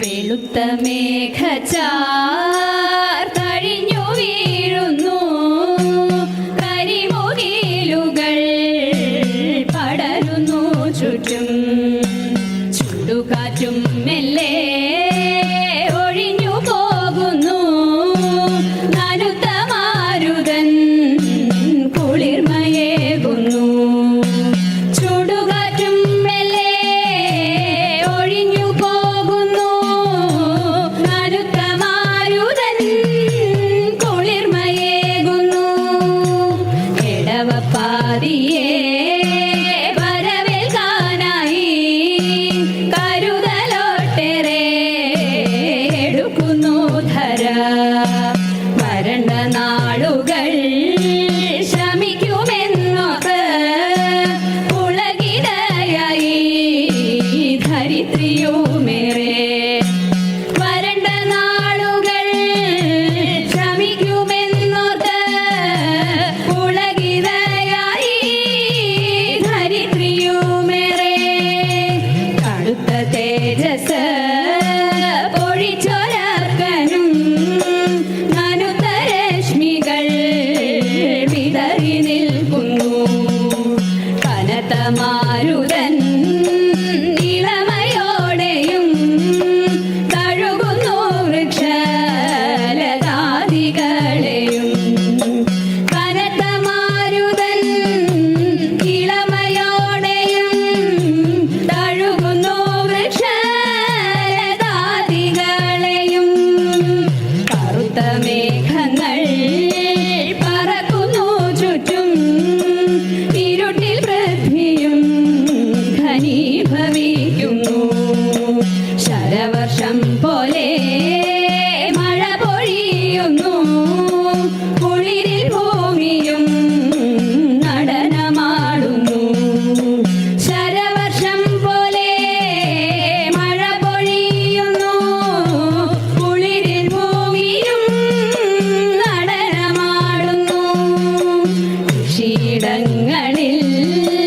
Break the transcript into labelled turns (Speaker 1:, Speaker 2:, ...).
Speaker 1: വെളുത്ത മേഘചാ വരണ്ട നാളുകൾ ശമിക്കുമെന്നൊക്കെ പുളകിടയായി ധരിത്രിയുമേറെ. വരണ്ട നാളുകൾ ശമിക്കുമെന്നൊക്കെ പുളകിടയായി ധരിത്രിയുമേറെ. കടുത്ത തേജസ് മേഘങ്ങൾ പറക്കുന്നു ചുറ്റും. ഇരുട്ടിൽ വൃദ്ധിയും ഘനീഭവിക്കുന്നു. ശരവർഷം കണ്ണുകളിൽ